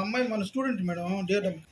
అమ్మాయి మన student madam DRW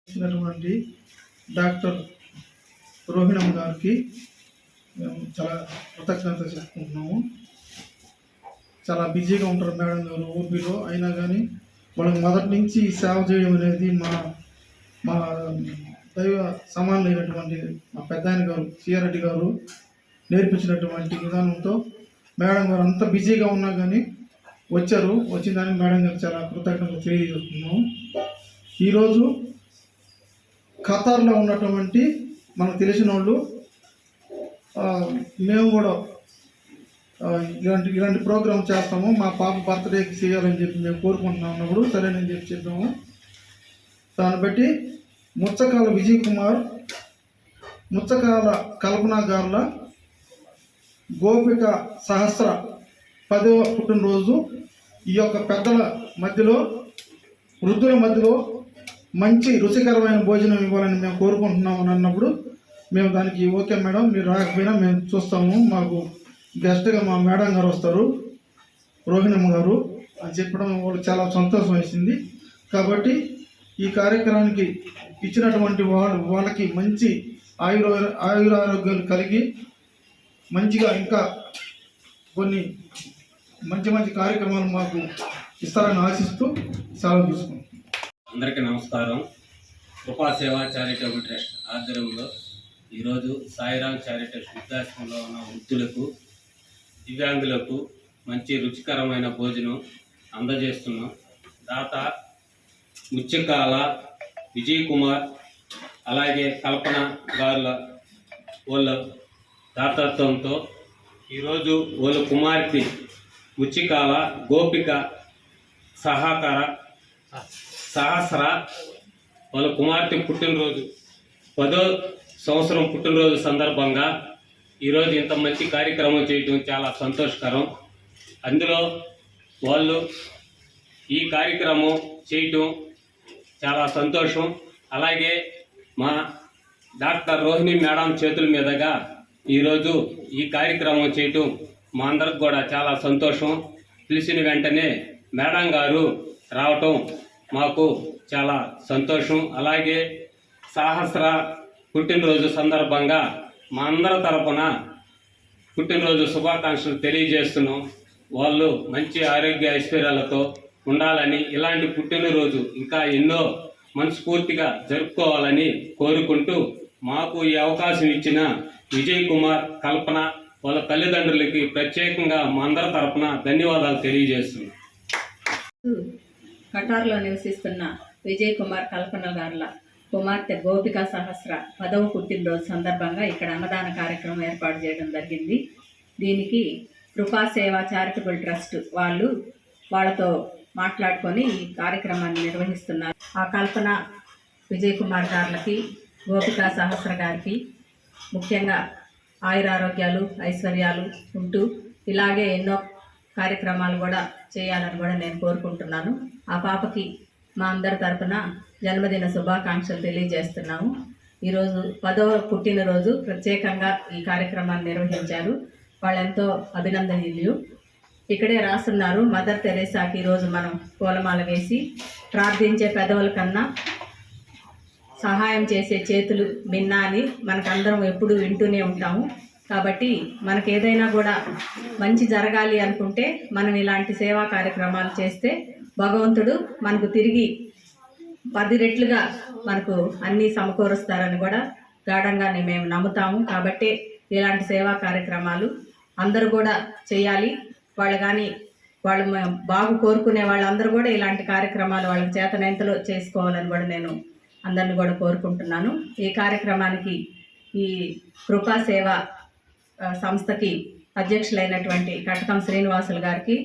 ఇచ్చినటువంటి డాక్టర్ రోహిణమ్మ గారికి మేము చాలా కృతజ్ఞత చెప్పుకుంటున్నాము. చాలా బిజీగా ఉంటారు మేడం గారు ఓపీలో అయినా కానీ వాళ్ళకి మొదటి నుంచి సేవ చేయడం అనేది మా మా దైవ సమానులైనటువంటి మా పెద్ద ఆయన గారు సిఆర్రెడ్డి గారు నేర్పించినటువంటి విధానంతో మేడం గారు అంత బిజీగా ఉన్నా కానీ వచ్చారు. వచ్చిన దానికి మేడం గారు చాలా కృతజ్ఞతలు తెలియజేస్తున్నాము. ఈరోజు ఖతార్లో ఉన్నటువంటి మనకు తెలిసిన వాళ్ళు మేము కూడా ఇలాంటి ఇలాంటి ప్రోగ్రామ్ చేస్తాము. మా పాప బర్త్డేకి చేయాలని చెప్పి మేము కోరుకుంటున్నాం అన్నప్పుడు సరేనని చెప్పి చెప్పాము. దాన్ని బట్టి ముచ్చకాల విజయ్ కుమార్ ముచ్చకాల కల్పన గారుల గోపిక సహస్ర పదవ పుట్టినరోజు ఈ యొక్క పెద్దల మధ్యలో వృద్ధుల మధ్యలో మంచి రుచికరమైన భోజనం ఇవ్వాలని మేము కోరుకుంటున్నాం అని అన్నప్పుడు మేము దానికి ఓకే మేడం మీరు రాకపోయినా మేము చూస్తాము మాకు. గెస్ట్గా మా మేడం గారు వస్తారు రోహిణమ్మ గారు. అని చెప్పడం కూడా చాలా సంతోషం వేసింది. కాబట్టి ఈ కార్యక్రమానికి ఇచ్చినటువంటి వాళ్ళు వాళ్ళకి మంచి ఆయుర ఆయురారోగ్యాలు కలిగి మంచిగా ఇంకా కొన్ని మంచి మంచి కార్యక్రమాలు మాకు ఇస్తారని ఆశిస్తూ సెలవు తీసుకున్నాం. అందరికీ నమస్కారం. కృపా సేవా చారిటబుల్ ట్రస్ట్ ఆధ్వర్యంలో ఈరోజు సాయిరామ్ చారిటబుల్ వృద్ధాశ్రమంలో ఉన్న వృద్ధులకు దివ్యాంగులకు మంచి రుచికరమైన భోజనం అందజేస్తున్నాం. దాత ముత్యకాల విజయ్ కుమార్ అలాగే కల్పన గారుల వాళ్ళ దాతత్వంతో ఈరోజు వాళ్ళ కుమార్తె ముచ్చికాల గోపిక సహకార సహస్ర వాళ్ళ కుమార్తె పుట్టినరోజు పదో సంవత్సరం పుట్టినరోజు సందర్భంగా ఈరోజు ఇంత మంచి కార్యక్రమం చేయడం చాలా సంతోషకరం. అందులో వాళ్ళు ఈ కార్యక్రమం చేయటం చాలా సంతోషం. అలాగే మా డాక్టర్ రోహిణి మేడం చేతుల మీదుగా ఈరోజు ఈ కార్యక్రమం చేయటం మా అందరికి కూడా చాలా సంతోషం. పిలిచిన వెంటనే మేడం గారు రావటం మాకు చాలా సంతోషం. అలాగే సహస్ర పుట్టినరోజు సందర్భంగా మా అందరి తరపున పుట్టినరోజు శుభాకాంక్షలు తెలియజేస్తున్నాం. వాళ్ళు మంచి ఆరోగ్య ఐశ్వర్యాలతో ఉండాలని ఇలాంటి పుట్టినరోజు ఇంకా ఎన్నో మనస్ఫూర్తిగా జరుపుకోవాలని కోరుకుంటూ మాకు ఈ అవకాశం ఇచ్చిన విజయ్ కుమార్ కల్పన వాళ్ళ తల్లిదండ్రులకి ప్రత్యేకంగా మా అందరి తరపున ధన్యవాదాలు తెలియజేస్తున్నాం. కటార్లో నివసిస్తున్న విజయ్ కుమార్ కల్పన గారుల కుమార్తె గోపిక సహస్ర పదవ పుట్టినరోజు సందర్భంగా ఇక్కడ అన్నదాన కార్యక్రమం ఏర్పాటు చేయడం జరిగింది. దీనికి కృపా సేవా చారిటబుల్ ట్రస్ట్ వాళ్ళు వాళ్ళతో మాట్లాడుకొని ఈ కార్యక్రమాన్ని నిర్వహిస్తున్నారు. ఆ కల్పన విజయ్ కుమార్ గారులకి గోపిక సహస్ర గారికి ముఖ్యంగా ఆయురారోగ్యాలు ఐశ్వర్యాలు ఉంటూ ఇలాగే ఎన్నో కార్యక్రమాలు కూడా చేయాలని కూడా నేను కోరుకుంటున్నాను. ఆ పాపకి మా అందరి తరపున జన్మదిన శుభాకాంక్షలు తెలియజేస్తున్నాము. ఈరోజు పదవ పుట్టినరోజు ప్రత్యేకంగా ఈ కార్యక్రమాన్ని నిర్వహించారు. వాళ్ళెంతో అభినందనీయులు. ఇక్కడే రాస్తున్నారు మదర్ తెరేసాకి ఈరోజు మనం పూలమాల వేసి ప్రార్థించే పెదవుల కన్నా సహాయం చేసే చేతులు మిన్నా అని మనకందరం ఎప్పుడూ వింటూనే ఉంటాము. కాబట్టి మనకు ఏదైనా కూడా మంచి జరగాలి అనుకుంటే మనం ఇలాంటి సేవా కార్యక్రమాలు చేస్తే భగవంతుడు మనకు తిరిగి పది రెట్లుగా మనకు అన్నీ సమకూరుస్తారని కూడా గాఢంగానే మేము నమ్ముతాము. కాబట్టి ఇలాంటి సేవా కార్యక్రమాలు అందరూ కూడా చేయాలి. వాళ్ళు కానీ వాళ్ళు బాగు కోరుకునే వాళ్ళందరూ కూడా ఇలాంటి కార్యక్రమాలు వాళ్ళకి చేతనెంతలో చేసుకోవాలని కూడా నేను అందరిని కూడా కోరుకుంటున్నాను. ఈ కార్యక్రమానికి ఈ కృపా సేవ సంస్థకి అధ్యక్షులైనటువంటి కటకం శ్రీనివాసులు గారికి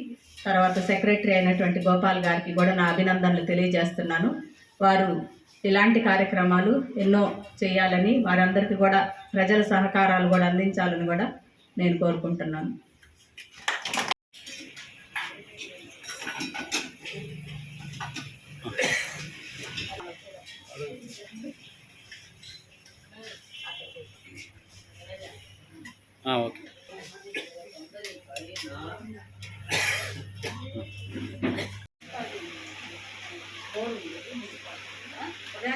తర్వాత సెక్రటరీ అయినటువంటి గోపాల్ గారికి కూడా నా అభినందనలు తెలియజేస్తున్నాను. వారు ఇలాంటి కార్యక్రమాలు ఎన్నో చేయాలని వారందరికీ కూడా ప్రజల సహకారాలు కూడా అందించాలని కూడా నేను కోరుకుంటున్నాను. ఓకే.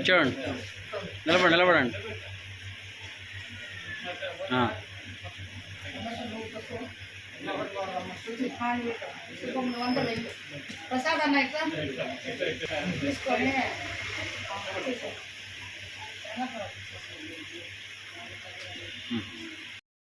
చూడండి నిలబడి నిలబడండి ఆ. ప్రసాద్ అన్న ఇట్లా